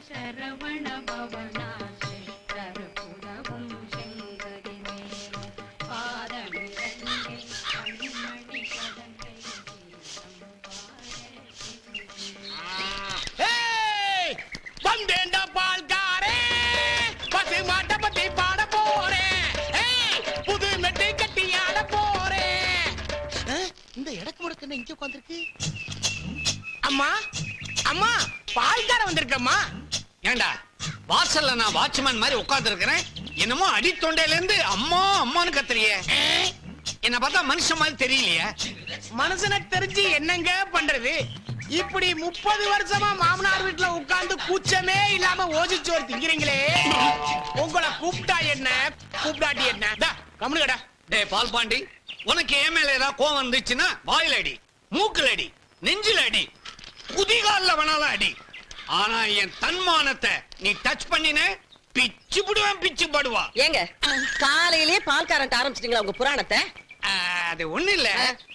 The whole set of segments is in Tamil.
சரவண பவனா பாட புது இந்த இடக்கு இங்க உட்காந்துருக்கு அம்மா அம்மா பால்கார வந்திருக்கம்மா. ஏண்டா? வாசல்ல நான் வாட்ச்மேன் மாதிரி உட்கார்ந்து இருக்கிறேன் என்னமோ அடி தொண்டையில இருந்து அம்மா அம்மான்னு கத்துறியே. என்ன பார்த்தா மனுஷன் மாதிரி தெரியலையே. மனுஷனுக்கு தெரிஞ்சு என்னங்க பண்றது? இப்படி முப்பது வருஷமா மாமனார் வீட்டுல உட்கார்ந்து கூச்சமே இல்லாம ஓசிச்சோறு திங்கிறீங்களே. உங்களை கூப்பிட்டா என்ன? கூப்பிடாட்டி என்ன? தா, கம்முனு டேய் பால் பாண்டி உனக்கு ஏன் மேல ஏதாவது கோவம் இருந்துச்சுன்னா வாயில அடி மூக்குல அடி நெஞ்சில் அடி குதிகால்ல வேணாலும் அடி. ஆனா என் தன்மானத்தை நீ டச் பண்ணின பிச்சு புடுவேன் பிச்சு படுவா. ஏங்க காலையிலேயே பால் கரண்ட் ஆரம்பிச்சிட்டீங்களா உங்க புராணத்தை? அது ஒண்ணு இல்ல.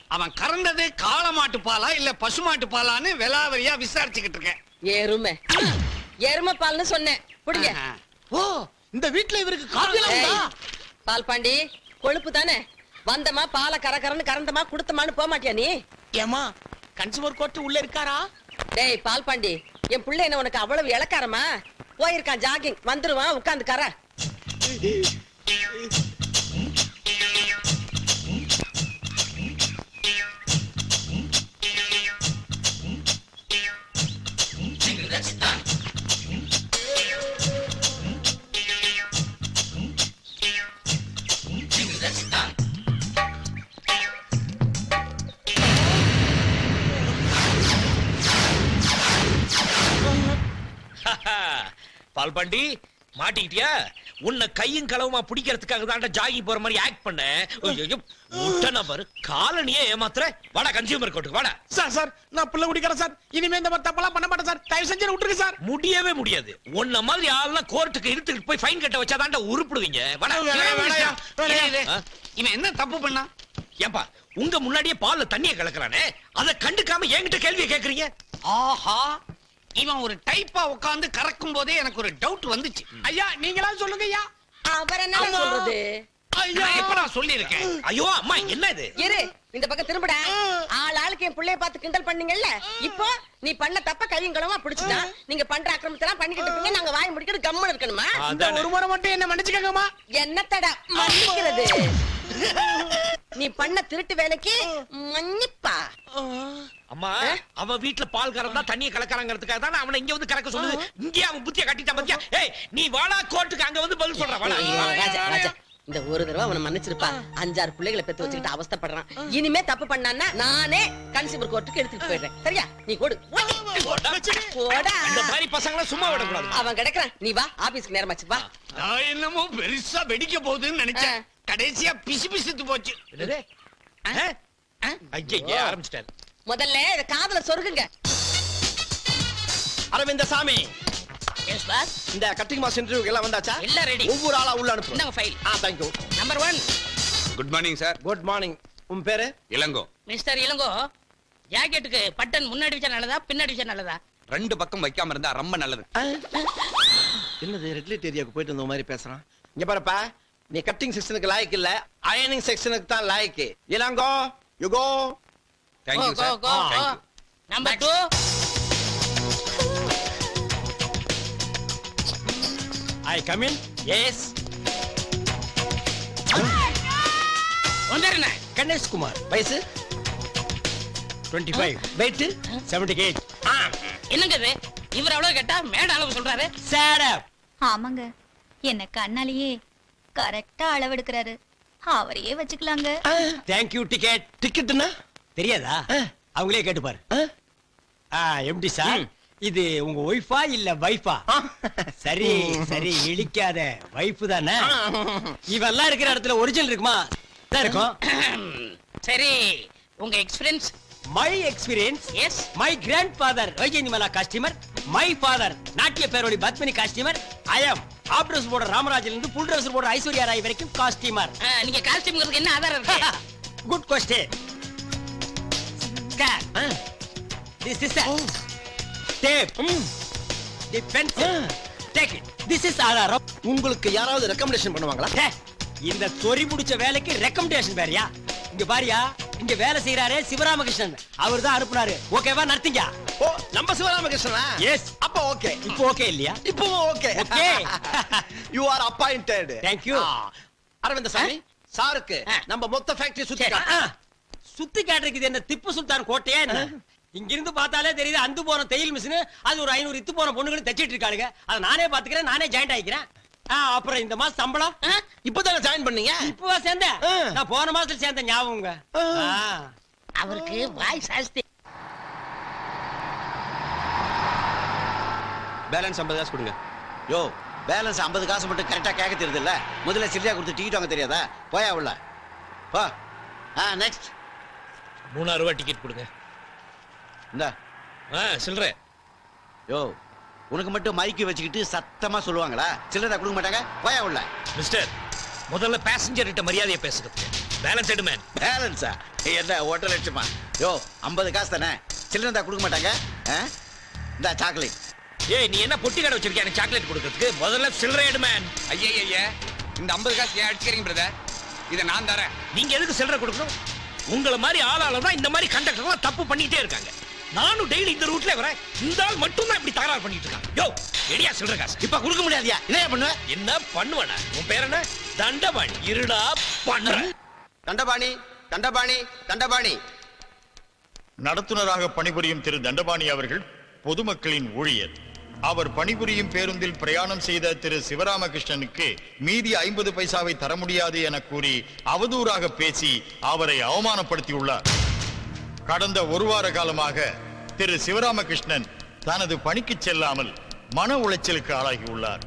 அவன் கறந்தது காளமாட்டு பாலா இல்ல பசுமாட்டு பாலான்னு விலாவரியா விசாரிச்சுக்கிட்டு இருக்கேன். எருமை. எருமை பால்னு சொன்னேன். புடிங்க. ஓ இந்த வீட்டுல இவருக்கு காப்பிலாம் ஏய், உண்டா? பால் பாண்டி கொழுப்பு தானே? வந்தமா பாலை கர கரன்னு கறந்தமா குடுத்தமான்னு போக மாட்டியா நீ ஏமா கன்சூமர் கோர்ட் உள்ள இருக்காரா? டேய் பால் பாண்டி என் பிள்ளை என்ன உனக்கு அவ்வளவு இளக்காரமா? போயிருக்கான் ஜாகிங் வந்துருவான் உட்கார்ந்து பாண்டி மாட்டிக்கிட்டியா? உன்னை கையும் களவுமா பிடிக்கிறதுக்காக தான்டா ஜாகி போற மாதிரி ஆக்ட் பண்ண. முட்டை நம்பர் காலனியே ஏமாத்துற. வாடா கன்சியூமர் கோர்ட்டுக்கு வாடா. சார் சார் நான் புள்ள குடிக்கிறேன் சார். இனிமே இந்த மாதிரி தப்பெல்லாம் பண்ண மாட்டேன் சார். தயவு செஞ்சு விட்டுருங்க சார். முடியவே முடியாது. உன்ன மாதிரி ஆள்லாம் கோர்ட்டுக்கு இழுத்துக்கிட்டு போய் ஃபைன் கட்ட வச்சா உருப்பிடுவீங்க? இவன் என்ன தப்பு பண்ணா? ஏப்பா உங்க முன்னாடியே பால்ல தண்ணிய கலக்குறானே? அத கண்டுக்காம என்கிட்ட கேள்வியை கேக்குறீங்க? ஆஹா. இவன் ஒரு டைப்பா உட்கார்ந்து கறக்கும் போதே எனக்கு ஒரு டவுட் வந்துச்சு. ஐயா நீங்களா சொல்லுங்க ஐயா? அவர் என்ன. சொல்றது? ஐயா! நான் எப்படா சொல்லியிருக்கேன்? ஐயோ அம்மா என்ன இது? இரு இந்த பக்கம் திரும்படா. ஆள் ஆளுக்கு என் புள்ளைய பார்த்து கிண்டல் பண்ணீங்கல்ல? இப்போ நீ பண்ண தப்ப கையும் களமா பிடிச்சுனா நீங்க பண்ற அக்கிரமத்தெல்லாம் பண்ணிக்கிட்டு இருப்பீங்க நாங்க வாய் முடிக்கிட்டு கம்முன்னு இருக்கணுமா? இந்த. ஒரு முறை மட்டும் என்ன மன்னிச்சுக்கங்கம்மா. என்னத்தடா மன்னிக்கிறது? நீ பண்ண திருட்டு வேலைக்கு மன்னிப்பா. அம்மா அவன் வீட்ல பால் கறந்தா தண்ணிய கலக்கறாங்கிறதுக்காக தான் அவனை இங்க வந்து கலக்க சொல்லுது? இங்கே அவன் புத்திய கட்டிட்டான் பாத்தியா? ஏய் நீ வாடா கோர்ட்டுக்கு அங்க வந்து பதில் சொல்ற வாடா. ஐயோ, ராஜா ராஜா இந்த ஒரு தடவை அவனை மன்னிச்சிருப்பா. அஞ்சாறு பிள்ளைகளை பெத்து வச்சுக்கிட்டு அவஸ்தைப்படுறான். இனிமே தப்பு பண்ணான்னா நானே கன்சியூமர் கோர்ட்டுக்கு எடுத்துட்டு போயிடுறேன். சரியா? நீ கொடு போடா. போடா. இந்த மாதிரி பசங்களை சும்மா விடக்கூடாது. அவன் கிடக்குறான். நீ வா ஆபீஸ்க்கு நேரமாச்சு வா. நான் என்னமோ பெருசா வெடிக்க போகுதுன்னு நினைச்சேன். கடைசியா பிசு பிசுத்து போச்சு. ஆரம்பிச்சிட்டாரு முதல்ல இத காதுல சொருகுங்க. அரவிந்த சாமி எஸ் பாஸ் இந்த கட்டிங் மாஸ் இன்டர்வியூக்கு எல்லாம் வந்தாச்சா? எல்லாம் ready. ஒவ்வொரு ஆளா உள்ள அனுப்பு இந்தாங்க file ah thank you number one good morning sir good morning உன் பேரு? இளங்கோ. மிஸ்டர் இளங்கோ ஜாக்கெட்டுக்கு பட்டன் முன்னாடி வச்சா நல்லதா பின்னாடி வச்சா நல்லதா? ரெண்டு பக்கம் வைக்காம இருந்தா ரொம்ப நல்லது. என்னது ரெட் லைட் ஏரியாவுக்கு போயிட்டு வந்த மாதிரி பேசுறான்? இங்க பாருப்பா. நீ கட்டிங் செக்ஷனுக்கு லாய்க்கு இல்ல அயனிங் செக்ஷனுக்கு தான் லாய்க்கு. Ilango you go sir number two I come in yes வந்துருண்ணே Ganesh Kumar. வயசு? 25 வெயிட் 78 என்னங்க இது? இவர் அவ்வளவு கேட்டா மேட அளவு சொல்றாரு. சேட் அப் ஆமாங்க. என்ன கண்ணாலேயே கரெக்டா அளவெடுக்கிறாரு. அவரையே வச்சுக்கலாங்க. தேங்க் யூ டிக்கெட் டிக்கெட்னா தெரியாதா? அவங்களே கேட்டு பாரு. எம்டி சார் இது உங்க ஒய்ஃபா இல்ல வைஃபா சரி சரி இழிக்காத. வைஃப் தானே? இவெல்லாம் இருக்கிற இடத்துல ஒரிஜினல் இருக்குமா? இருக்கும். சரி உங்க experience my experience yes my grandfather Vyjayanthimala costumer my father நாட்டிய பேரோடி Padmini costumer I am of dress போடுற ராமராஜில இருந்து புல் ட்ரெஸ் போடுற ஐஸ்வர்யா ராய் வரைக்கும் காஸ்டியூமர் நீங்க காஸ்டியூம்ங்கிறதுக்கு என்ன ஆதாரம் இருக்கு? Good question this is tape the pencil take it this is ஆதாரம் உங்களுக்கு யாராவது ரெக்கமெண்டேஷன் பண்ணுவாங்களா? இந்த சொறி முடிச்ச வேலைக்கு ரெக்கமெண்டேஷன் வேறயா? இங்க பாரியா இங்க வேலை செய்யறாரே சிவராமகிருஷ்ணன். அவர் தான் அனுப்புனாரு ஓகேவா நடத்தீங்க. ஓ நம்ம சிவராமகிருஷ்ணனா? எஸ் அப்ப ஓகே இப்போ ஓகே இல்லையா? இப்போ okay Okay. You are appointed Thank you. Aravind Swamy சாருக்கு நம்ம மொத்த ஃபேக்டரி சுத்தி சுத்தி காட்டுறதுக்கு இது என்ன திப்பு சுல்தான் கோட்டையா என்ன? இங்க இருந்து பார்த்தாலே தெரியுது அந்து போன தையல் மிஷின் அது ஒரு ஐநூறு இத்து போன பொண்ணுங்களும் தைச்சிட்டு இருக்காளுங்க. அதை நானே பாத்துக்கிறேன் நானே ஜாயிண்ட் ஆயிக்கிறேன். ஆ, அப்புறம் இந்த மாசம் சம்பளம்? இப்பதானே ஜாயின் பண்ணீங்க? இப்பவா சேர்ந்தேன். நான் போன மாசத்துல சேர்ந்த ஞாபகங்க. ஆ. அவருக்கு வாய் சாஸ்தி. பேலன்ஸ் ஐம்பது காசு கொடுங்க. யோ பேலன்ஸ் 50 காசு மட்டும் கரெக்டா கேட்க தெரியுது இல்ல முதல்ல சில்லியா கொடுத்து டிக்கெட் வாங்க தெரியாதா? போயா உள்ள. போ. ஆ நெக்ஸ்ட் மூணாயிரம் ரூபாய் டிக்கெட் கொடுங்க. இந்த. ஆ சில்லற. யோ உனக்கு மட்டும் மைக்கு வச்சுக்கிட்டு சத்தமா சொல்லுவாங்களா? சில்லறை கொடுக்க மாட்டாங்க? போயா உள்ள. மிஸ்டர் முதல்ல பேசஞ்சர் கிட்ட மரியாதையை பேசுங்க பேலன்ஸ் எடு மேன் பேலன்ஸா என்ன ஒன்றரை லட்சமா? யோ 50 காசு தானே? சில்லறை இருந்தா கொடுக்க மாட்டாங்க? ஆ? இந்தா சாக்லேட் ஏய் நீ என்ன பொட்டி கடை வச்சிருக்கியா எனக்கு சாக்லேட் கொடுக்கறதுக்கு? முதல்ல சில்லறை எடு மேன் ஐயே ஐயே இந்த ஐம்பது காசு ஏன் அடிச்சுக்கிறீங்க பிரதர் இதை நான் தரேன். நீங்க எதுக்கு சில்லறை கொடுக்கணும்? உங்கள மாதிரி ஆளால தான் இந்த மாதிரி கண்டக்டர்லாம் தப்பு பண்ணிட்டே இருக்காங்க. நானும் டெய்லி இந்த ரூட்ல வரேன் இந்த ஆள் மட்டும் தான் இப்படி தகராறு பண்ணிட்டு இருக்காங்க யோ எடியா சில்லறை காசு. இப்ப கொடுக்க முடியாதியா? என்ன பண்ணுவ? என்ன பண்ணுவன? உன் பேர் என்ன? தண்டபாணி. இருடா பண்றேன் தண்டபாணி தண்டபாணி தண்டபாணி. நடத்துனராக பணிபுரியும் திரு தண்டபாணி அவர்கள் பொதுமக்களின் ஊழியர். அவர் பணிபுரியும் பேருந்தில் பிரயாணம் செய்த திரு சிவராமகிருஷ்ணனுக்கு மீதி ஐம்பது பைசாவை தர முடியாது என கூறி அவதூறாக பேசி அவரை அவமானப்படுத்தியுள்ளார். கடந்த ஒரு வார காலமாக திரு சிவராமகிருஷ்ணன் தனது பணிக்கு செல்லாமல் மன உளைச்சலுக்கு ஆளாகியுள்ளார்.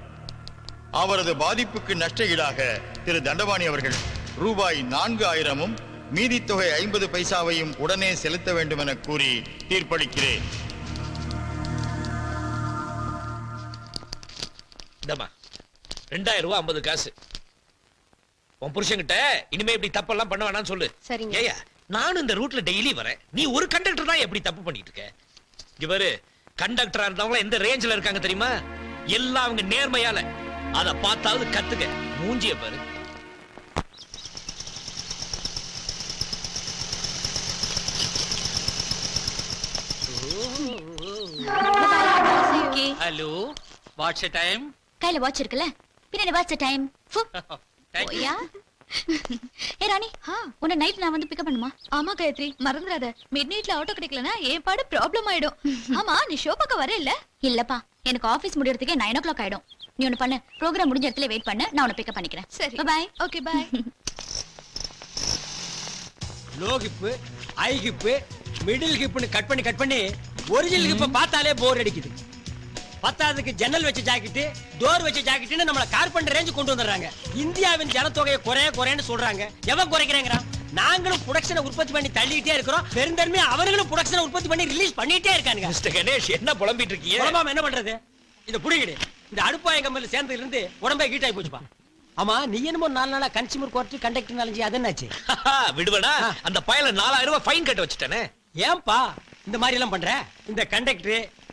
அவரது பாதிப்புக்கு நஷ்ட ஈடாக திரு தண்டபாணி அவர்கள் ரூபாய் நான்கு ஆயிரமும் மீதி தொகை ஐம்பது பைசாவையும் உடனே செலுத்த வேண்டும் என கூறி தீர்ப்பளிக்கிறேன். ரெண்டாயிரம் ரூபாய் ஐம்பது காசு. உன் புருஷன்கிட்ட இனிமே இப்படி தப்பெல்லாம் பண்ண வேணாம்னு சொல்லு. சரிங்க. ஏய்யா நானும் இந்த ரூட்ல டெய்லி வரேன். நீ ஒரு கண்டக்டர் தான் எப்படி தப்பு பண்ணிட்டு இருக்க? இவரு கண்டக்டரா இருந்தவங்க எந்த ரேஞ்சில இருக்காங்க தெரியுமா? எல்லாம் அவங்க நேர்மையால. அத பார்த்தாவது கத்துக்க. மூஞ்சிய பாரு. ஹலோ வாட்ஸ் டைம் கையில வாட்ச் இருக்குல்ல? பின்னாடி வாட்ச் டைம் ஓயா ஏ ராணி உன்னை நைட் நான் வந்து பிக்கப் பண்ணுமா? ஆமா காயத்ரி. மறந்துடாத. மிட் நைட்ல ஆட்டோ கிடைக்கலனா ஏன் பாடு ப்ராப்ளம் ஆயிடும். ஆமா நீ ஷோ பார்க்க வர இல்ல? இல்லப்பா எனக்கு ஆபீஸ் முடியறதுக்கே நைன் ஓ கிளாக் ஆயிடும். நீ ஒண்ணு பண்ணு ப்ரோக்ராம் முடிஞ்ச இடத்துல வெயிட் பண்ணு நான் உன்னை பிக்கப் பண்ணிக்கிறேன். சரி. Bye okay bye low hip high hip middle ஹிப்னு cut பண்ணி கட் பண்ணி ஒரிஜினல் ஹிப்பை பார்த்தாலே போர் அடிக்குது. பத்தாவதுக்கு ஜன்னல் வச்ச ஜாக்கெட்டு டோர் வச்ச ஜாக்கெட்டுன்னு நம்மள கார்பெண்டர் ரேஞ்சு கொண்டு வந்துடுறாங்க. இந்தியாவின் ஜனத்தொகையை குறைய குறையன்னு சொல்றாங்க. எவன் குறைக்கிறேங்கிறான்? நாங்களும் ப்ரொடக்ஷனை உற்பத்தி பண்ணி தள்ளிக்கிட்டே இருக்கிறோம். பெருந்தன்மையா அவர்களும் ப்ரொடக்ஷனை உற்பத்தி பண்ணி ரிலீஸ் பண்ணிட்டே இருக்கானுங்க. மிஸ்டர் கணேஷ் என்ன புலம்பிட்டு இருக்கீங்க? உடம்பாம என்ன பண்றது? இந்த புடிங்கிடு. இந்த அடுப்பாய கம்பெனில சேர்ந்ததுல இருந்து உடம்பே ஹீட் ஆகி போச்சுப்பா. ஆமா நீ என்னமோ நாலு நாளா கன்சியூமர் கோர்ட் கண்டக்டர் நாலஞ்சு அது என்னாச்சு விடுவடா. அந்த பயல நாலாயிரம் ரூபாய் ஃபைன் கட்ட வச்சுட்டானே. ஏன்பா இந்த மாதிரி எல்லாம் பண்ற? இந்த கண்டக்டர்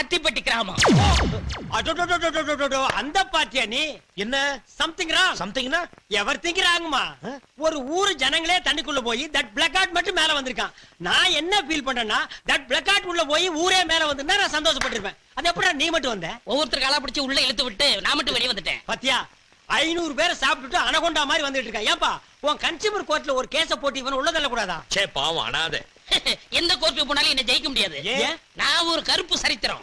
அத்திப்பட்டி கிராமம். அந்த பாத்தியா நீ என்ன சம்திங் ராங் சம்திங்னா எவர் திங்க் ராங்குமா ஒரு ஊரு ஜனங்களே தண்ணிக்குள்ள போய் தட் பிளாக் அவுட் மட்டும் மேல வந்திருக்கான். நான் என்ன ஃபீல் பண்றேன்னா தட் பிளாக் அவுட் உள்ள போய் ஊரே மேல வந்திருந்தா நான் சந்தோஷப்பட்டிருப்பேன். அது எப்படி நீ மட்டும் வந்த? ஒவ்வொருத்தர் காலா பிடிச்சி உள்ள இழுத்து விட்டு நான் மட்டும் வெளியே வந்துட்டேன். பாத்தியா? ஐநூறு பேரை சாப்பிட்டுட்டு அனகொண்டா மாதிரி வந்துட்டு இருக்கான். ஏன்பா உன் கன்சியூமர் கோர்ட்ல ஒரு கேஸ போட்டு இவன் உள்ள தள்ளக்கூடாதா? சே பாவம் அனாதை. எந்த கோர்ட்டுக்கு போனாலும் என்ன ஜெயிக்க முடியாது? நான் ஒரு கருப்பு சரித்திரம்.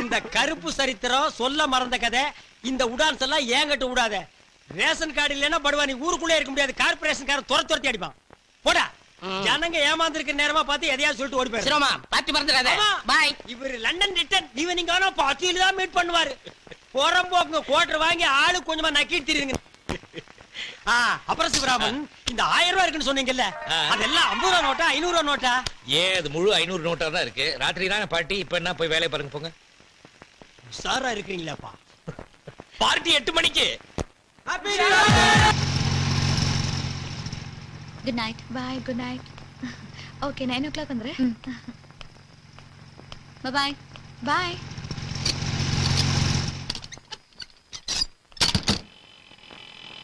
இந்த கருப்பு சரித்திரம் சொல்ல மறந்த கதை இந்த உடான்ஸ் எல்லாம் ஏங்கட்டு விடாத ரேஷன் கார்டு இல்லைன்னா படுவா நீ ஊருக்குள்ளே இருக்க முடியாது. கார்பரேஷன் கார துரத்து துரத்தி அடிப்பான். போடா. ஜனங்க ஏமாந்துருக்க நேரமா பார்த்து எதையாவது சொல்லிட்டு ஓடி போயிரு. சிரோமா பாத்து மறந்துடாத. பாய். இவர் லண்டன் ரிட்டர்ன் இவன் நீங்க பாத்தியில தான் மீட் பண்ணுவாரு. புறம்போக்குங்க கோட்டர் வாங்கி ஆளு கொஞ்சமா நக்கிட்டு தெரியுங்க அப்புறம் சிவராமன் இந்த ஆயிரம் ரூபாய் இருக்குன்னு சொன்னீங்கல்ல. அதெல்லாம் ஐம்பது ரூபா நோட்டா ஐநூறு ரூபா நோட்டா? ஏன் அது முழு ஐநூறு நோட்டா தான் இருக்கு. ராத்திரி தானே பாட்டி இப்ப என்ன போய் வேலையை பாருங்க போங்க. சாரா இருக்கிறீங்களாப்பா? பார்ட்டி எட்டு மணிக்கு. Good night bye good night okay nine o'clock வந்துடுறேன் பாய் பாய்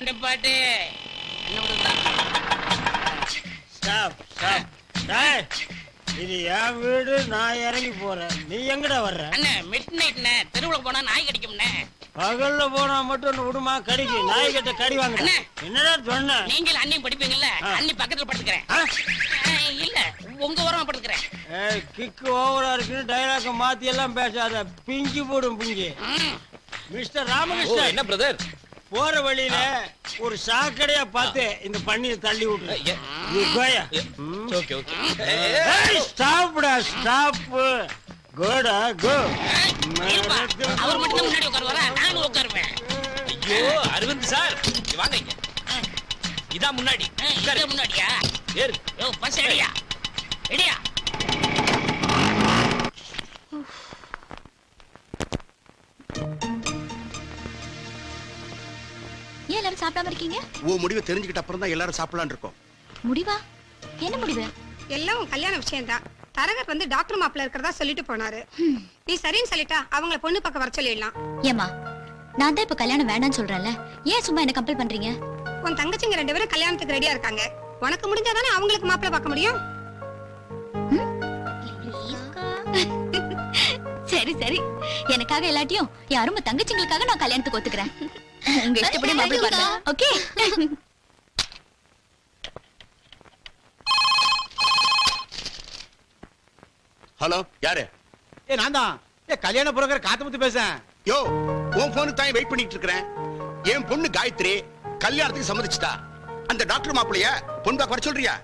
இந்த பாட்டு. இது என் வீடு நான் இறங்கி போறேன். நீ எங்கடா வர்ற? அண்ணே மிட் நைட்ண்ணே தெருவுல போனா நாய் கடிக்கும்ண்ணே. பகல்ல போனா மட்டும் விடுமா? கடிக்கு. நாய் கிட்ட கடி வாங்க அண்ணே. என்னடா சொன்ன? நீங்கள் அண்ணியும் படிப்பீங்கல்ல. அண்ணி பக்கத்துல படுத்துக்கிறேன். இல்ல. உங்க ஓரமா படுத்துக்கிறேன். ஏய் கிக்கு ஓவரா இருக்குன்னு டைலாக மாத்தி எல்லாம் பேசாத. பிஞ்சு போடும் பிஞ்சு. மிஸ்டர் ராமகிருஷ்ணன் என்ன பிரதர் போற வழியில ஒரு சாக்கடையா பார்த்து இந்த பண்ணியை தள்ளி விட்டுரு ஸ்டாப்டா ஸ்டாப் கோடா கோ. அவர் மட்டும் முன்னாடி உட்காருவாரா? நானும் உட்காருவேன். ஐயோ அரவிந்த் சார். இங்க வாங்க இங்க. இதான் முன்னாடி. முன்னாடியா? ஏறு. பஸ் ரெடியா ரெடியா சாப்பிடாம இருக்கீங்க உன் முடிவை தெரிஞ்சுக்கிட்ட அப்புறம் தான் எல்லாரும் சாப்பிடலான்னு இருக்கோம். முடிவா? என்ன முடிவு? எல்லாம் உன் கல்யாண விஷயம்தான். தரகர் வந்து டாக்டர் மாப்பிள்ள இருக்கிறதா சொல்லிட்டு போனாரு. நீ சரின்னு சொல்லிட்டா அவங்கள பொண்ணு பக்கம் வர சொல்லிடலாம். ஏமா நான் தான் இப்ப கல்யாணம் வேண்டாம்னு சொல்றேன்ல. ஏன் சும்மா என்ன கம்பல் பண்றீங்க? உன் தங்கச்சிங்க ரெண்டு பேரும் கல்யாணத்துக்கு ரெடியா இருக்காங்க. உனக்கு முடிஞ்சாதானே அவங்களுக்கு மாப்பிள்ள பார்க்க முடியும்? சரி சரி. எனக்காக எல்லாத்தையும் யாரும் தங்கச்சிங்களுக்காக நான் கல்யாணத்துக்கு ஒத்துக்கிறேன். உங்க இஷ்டப்படி மாப்பிள்ளை பாருங்க. ஓகே. ஹலோ யாரு? ஏ நான் தான். ஏ கல்யாண புரோக்கர் காத்தமுத்து பேசுறேன். யோ உன் போனுக்கு தான் வெயிட் பண்ணிட்டு இருக்கிறேன்? என் பொண்ணு காயத்ரி கல்யாணத்துக்கு சம்மதிச்சிட்டா. அந்த டாக்டர் மாப்பிளைய பொண்ணு பார்க்க வர சொல்றியா?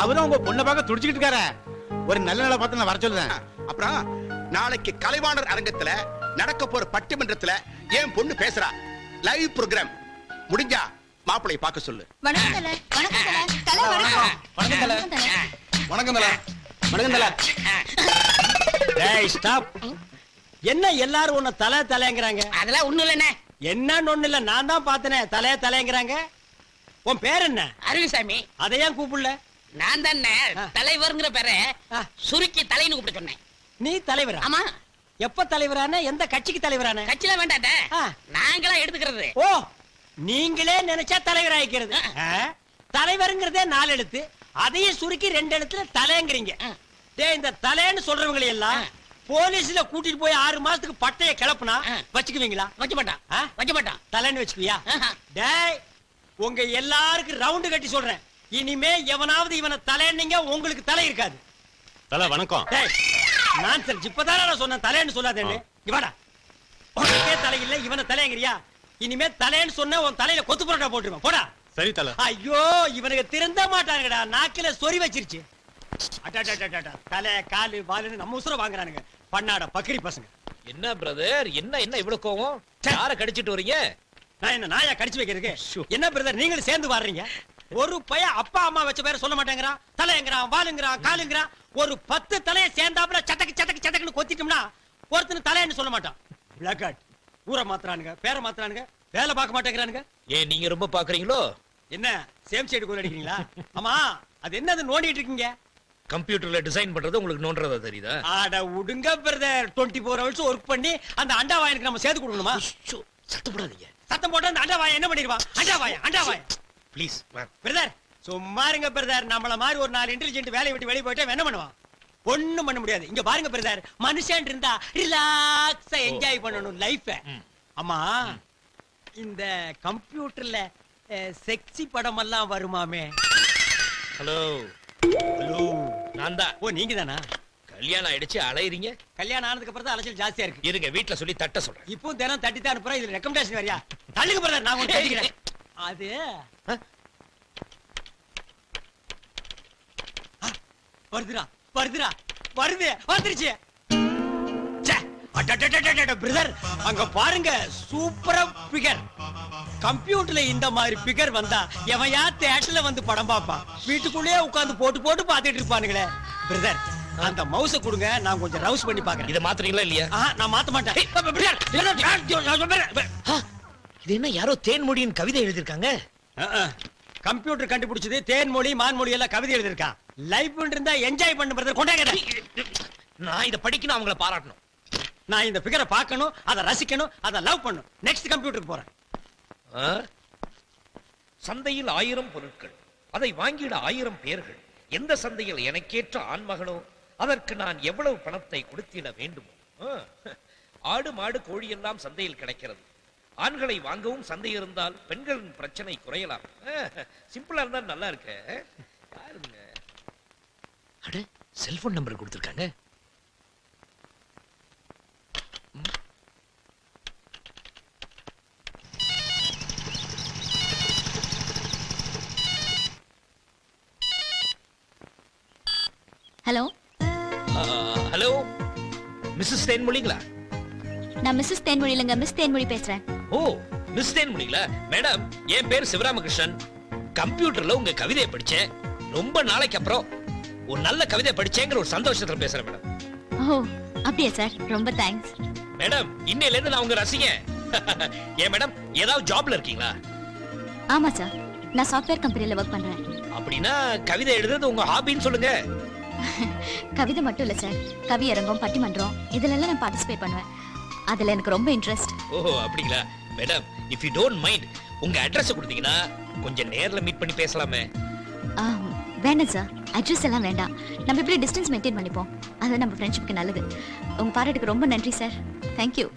அவரும் உங்க பொண்ணை பார்க்க துடிச்சுக்கிட்டு இருக்காரு. ஒரு நல்ல நாளை பார்த்து நான் வர சொல்லுறேன் அப்புறம் நாளைக்கு கலைவாணர் அரங்கத்துல நடக்க போற பட்டிமன்றத்துல என் பொண்ணு பேசுறா. லைவ் ப்ரோக்ராம் முடிஞ்சா மாப்பிளைய பார்க்க சொல்லு. வணக்கம் தல. வணக்கம் தல. தல வணக்கம். வணக்கம். தல. வணக்கம் தல. வணக்கம் தல. வணக்கம் தல. டேய் ஸ்டாப் என்ன எல்லாரும் உன்னை தலை தலைங்கிறாங்க அதெல்லாம் ஒண்ணும் இல்லண்ணே. என்னன்னு ஒண்ணு இல்ல. நான் தான் பார்த்தனே. தலை தலைங்கிறாங்க உன் பேர் என்ன? அருவிசாமி அதை ஏன் கூப்பிடல? நான் தானே. தலைவர்ங்கிற பேரை. சுருக்கி தலைன்னு கூப்பிட்டு சொன்னேன். நீ தலைவரா? ஆமா. எப்ப தலைவரான? எந்த கட்சிக்கு தலைவரான? கட்சியில வேண்டாட்ட. நாங்களா எடுத்துக்கிறது. ஓ நீங்களே நினைச்சா தலைவர் ஆயிக்கிறது? தலைவருங்கிறதே நாலு எழுத்து. அதையும் சுருக்கி ரெண்டு எழுத்துல தலைங்கிறீங்க. இந்த தலைன்னு சொல்றவங்களை எல்லாம். போலீஸ்ல கூட்டிட்டு போய் ஆறு மாசத்துக்கு பட்டைய கிளப்புனா ஆ. வச்சுக்குவீங்களா? வைக்க மாட்டான் ஆ? வைக்க மாட்டான் தலைன்னு வச்சுக்குவியா? ஆஹா. டேய் உங்க எல்லாருக்கும் ரவுண்டு கட்டி சொல்றேன். இனிமே எவனாவது இவனை தலைன்னீங்க உங்களுக்கு தலை இருக்காது. தல வணக்கம். டேய் நான் சரி இப்பதானே நான் சொன்னேன். தலைன்னு சொல்லாதேன்னு. இங்க வாடா. உனக்கே தலை இல்ல இவனை தலைங்கிறியா இனிமே தலைன்னு சொன்ன உன் தலையில கொத்து பரோட்டா போட்டுருவேன். போடா. சரி தல. ஐயோ இவனுக்கு திருந்த மாட்டானுங்கடா. நாக்கில சொறி வச்சிருச்சு. தலை காலு வாலுன்னு நம்ம உசுர வாங்குறானுங்க. பண்ணாட பக்கிரி பசங்க. என்ன பிரதர் என்ன என்ன இவ்வளவு கோவம்? யார கடிச்சிட்டு வரீங்க நான் என்ன நாயா கடிச்சு வைக்கிறதுக்கு? என்ன பிரதர் நீங்களும் சேர்ந்து வர்றீங்க ஒரு பையன் அப்பா அம்மா வச்ச பேரை சொல்ல மாட்டேங்கிறான். தலைங்கிறான் வாலுங்கிறான் காலுங்கிறான். ஒரு பத்து தலைய சேர்ந்தாப்புல சட்டக்கு சட்டக்கு சட்டக்குன்னு கொத்திட்டோம்னா ஒருத்தன் தலைன்னு சொல்ல மாட்டான். பிளாக் ஊரை மாத்துறானுங்க பேரை மாத்துறானுங்க வேலை பார்க்க மாட்டேங்கிறானுங்க. ஏன் நீங்க ரொம்ப பாக்குறீங்களோ என்ன சேம் சைடு கூட அடிக்கிறீங்களா? ஆமா அது என்னது நோண்டிட்டு இருக்கீங்க? கம்ப்யூட்டர்ல டிசைன் பண்றது உங்களுக்கு நோன்றதா தெரியுதா? ஆட உடுங்க brother twenty four hours work பண்ணி அந்த அண்டா வாயனுக்கு நம்ம சேர்த்து கொடுக்கணுமா? சத்தம் போடாதீங்க. சத்தம் போட்டு அந்த அண்டா வாயன் என்ன பண்ணிடுவான்? அண்டா வாயன் அண்டா வாயன் ப்ளீஸ் பிரதர் சும்மா இருங்க பிரதர். நம்மள மாதிரி ஒரு நாலு இன்டெலிஜென்ட் வேலையை விட்டு வெளிய போயிட்டா என்ன பண்ணுவான்? ஒண்ணும் பண்ண முடியாது. இங்க பாருங்க பிரதர். மனுஷன் இருந்தா ரிலாக்ஸா என்ஜாய் பண்ணணும் லைஃப அம்மா இந்த கம்ப்யூட்டர்ல செக்ஸி படம் எல்லாம் வருமாமே? ஹலோ ஹலோ நான் தான். ஓ நீங்க தானா? கல்யாணம் ஆயிடுச்சு அலையறீங்க. கல்யாணம் ஆனதுக்கு அப்புறம் தான் அலைச்சல் ஜாஸ்தியா இருக்கு. இருங்க வீட்ல சொல்லி தட்ட சொல்றேன். இப்போ தினம் தட்டி தான் அனுப்புறேன். இதுல ரெக்கமெண்டேஷன் வரியா தள்ளுங்க பிரதர். நான் உங்களுக்கு அது வருதுடா வருதுடா. வருது வந்துருச்சு. ச்சே, பிரதர் அங்க பாருங்க சூப்பரா பிகர் கம்ப்யூட்டர்ல இந்த மாதிரி பிகர் வந்தா எவையா தேட்டர்ல வந்து படம் பார்ப்பான் வீட்டுக்குள்ளேயே உட்கார்ந்து போட்டு போட்டு பார்த்துட்டு இருப்பானுங்களே. பிரதர் அந்த மவுஸ கொடுங்க நான் கொஞ்சம் ரவுஸ் பண்ணி பாக்குறேன் இத மாத்துறீங்களா இல்லையா? நான் மாத்த மாட்டேன். இது என்ன யாரோ தேன்மொழியின் கவிதை எழுதியிருக்காங்க? கம்ப்யூட்டர் கண்டுபிடிச்சது தேன்மொழி மான்மொழி எல்லாம் கவிதை எழுதிருக்கான் லைஃப் இருந்தா என்ஜாய் பண்ண பிரதர் கொண்டாங்க நான் இத படிக்கணும் அவங்கள பாராட்டணும். நான் இந்த பிகரை பார்க்கணும் அதை ரசிக்கணும் அதை லவ் பண்ணும் நெக்ஸ்ட் கம்ப்யூட்டருக்கு போறேன்? சந்தையில் ஆயிரம் பொருட்கள். அதை வாங்கிட ஆயிரம் பேர்கள். எந்த சந்தையில் எனக்கேற்ற ஆண்மகனோ அதற்கு நான் எவ்வளவு பணத்தை கொடுத்திட வேண்டுமோ. ஆடு மாடு கோழி எல்லாம் சந்தையில் கிடைக்கிறது. ஆண்களை வாங்கவும் சந்தை இருந்தால் பெண்களின் பிரச்சனை குறையலாம். சிம்பிளா இருந்தா நல்லா இருக்க. அட செல்போன் நம்பர் கொடுத்திருக்காங்க. ஹலோ? ஹலோ மிஸ்ஸஸ் தேன்மொழிங்களா? நான் மிஸ்ஸஸ் தேன்மொழி இல்லைங்க மிஸ் தேன்மொழி பேசுறேன். ஓ மிஸ் தேன்மொழிங்களா? மேடம் என் பேர் சிவராமகிருஷ்ணன். கம்ப்யூட்டர்ல உங்க கவிதையை படிச்சேன். ரொம்ப நாளைக்கு அப்புறம் ஒரு நல்ல கவிதை படிச்சேங்கிற ஒரு சந்தோஷத்துல பேசுறேன் மேடம். ஓ அப்படியா சார்? ரொம்ப தேங்க்ஸ் மேடம் இன்னையில இருந்து நான் உங்க ரசிகன். ஏன் மேடம் ஏதாவது ஜாப்ல இருக்கீங்களா? ஆமா சார். நான் சாஃப்ட்வேர் கம்பெனில ஒர்க் பண்றேன். அப்படின்னா கவிதை எழுதுறது உங்க ஹாபின்னு சொல்லுங்க. கவிதை மட்டும் இல்ல சார். கவியரங்கம் பட்டிமன்றம் இதுல எல்லாம் நான் பார்ட்டிசிபேட் பண்ணுவேன். அதுல எனக்கு ரொம்ப இன்ட்ரெஸ்ட் ஓஹோ அப்படிங்களா? Madam if you don't mind உங்க அட்ரஸ் கொடுத்தீங்கன்னா கொஞ்சம் நேர்ல மீட் பண்ணி பேசலாமே. வேண்டாம் சார் அட்ரஸ் எல்லாம் வேண்டாம். நம்ம எப்படி டிஸ்டன்ஸ் மெயின்டைன் பண்ணிப்போம்? அது நம்ம ஃப்ரெண்ட்ஷிப்க்கு நல்லது. உங்க பாராட்டுக்கு ரொம்ப நன்றி சார் தேங்க்யூ